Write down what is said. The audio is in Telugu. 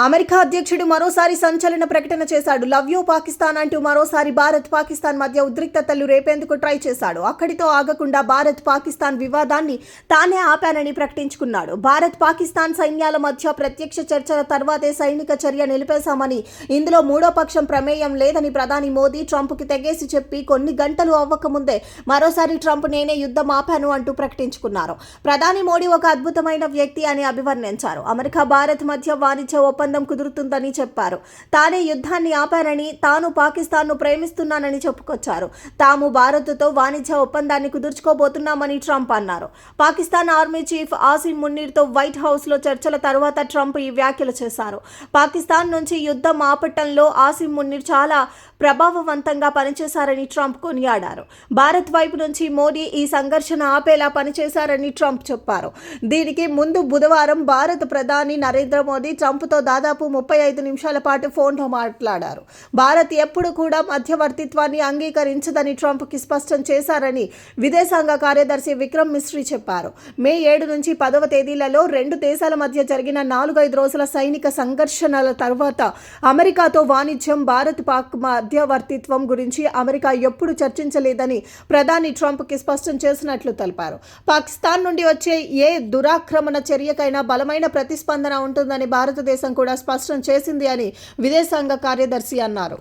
అమెరికా అధ్యక్షుడు మరోసారి సంచలన ప్రకటన చేశాడు. లవ్ యూ పాకిస్తాన్ అంటూ మరోసారి భారత్ పాకిస్తాన్ మధ్య ఉద్రిక్తతలు రేపేందుకు ట్రై చేశాడు. అక్కడితో ఆగకుండా భారత్ పాకిస్తాన్ వివాదాన్ని తానే ఆపానని ప్రకటించుకున్నాడు. భారత్ పాకిస్తాన్ సైన్యాల మధ్య ప్రత్యక్ష చర్చల తర్వాతే సైనిక చర్య నిలిపేశామని ఇందులో మూడో పక్షం ప్రమేయం లేదని ప్రధాని మోదీ ట్రంప్కి తెగేసి చెప్పి కొన్ని గంటలు అవ్వకముందే మరోసారి ట్రంప్ నేనే యుద్ధం ఆపాను అంటూ ప్రకటించుకున్నారు. ప్రధాని మోడీ ఒక అద్భుతమైన వ్యక్తి అని అభివర్ణించారు. అమెరికా భారత్ మధ్య వాణిజ్య ఒప్పందం కుదురుతుందని చెప్పారు. తానే యుద్ధాన్ని ఆపానని తాను పాకిస్తాన్ను ప్రేమిస్తున్నానని చెప్పుకొచ్చారు. తాము భారత్తో వాణిజ్య ఒప్పందాన్ని కుదుర్చుకోబోతున్నామని ట్రంప్ అన్నారు. పాకిస్తాన్ ఆర్మీ చీఫ్ ఆసిమ్ మున్నీర్తో వైట్ హౌస్లో చర్చల తర్వాత ట్రంప్ ఈ వ్యాఖ్యలు చేశారు. పాకిస్తాన్ నుంచి యుద్ధం ఆపటంలో ఆసిమ్ మున్నీర్ చాలా ప్రభావవంతంగా పనిచేశారని ట్రంప్ కొనియాడారు. భారత్ వైపు నుంచి మోడీ ఈ సంఘర్షణ ఆపేలా పనిచేశారని ట్రంప్ చెప్పారు. దీనికి ముందు బుధవారం భారత ప్రధాని నరేంద్ర మోదీ ట్రంప్తో దాదాపు ముప్పై ఐదు నిమిషాల పాటు ఫోన్లో మాట్లాడారు. భారత్ ఎప్పుడు కూడా మధ్యవర్తిత్వాన్ని అంగీకరించదని ట్రంప్కి స్పష్టం చేశారని విదేశాంగ కార్యదర్శి విక్రమ్ మిశ్రీ చెప్పారు. మే ఏడు నుంచి పదవ తేదీలలో రెండు దేశాల మధ్య జరిగిన నాలుగైదు రోజుల సైనిక సంఘర్షణల తర్వాత అమెరికాతో వాణిజ్యం భారత్ పాక్ మధ్యవర్తిత్వం గురించి అమెరికా ఎప్పుడు చర్చించలేదని ప్రధాని ట్రంప్కి స్పష్టం చేసినట్లు తెలిపారు. పాకిస్తాన్ నుండి వచ్చే ఏ దురాక్రమణ చర్యకైనా బలమైన ప్రతిస్పందన ఉంటుందని భారతదేశం కూడా కూడా స్పష్టం చేసింది అని విదేశాంగ కార్యదర్శి అన్నారు.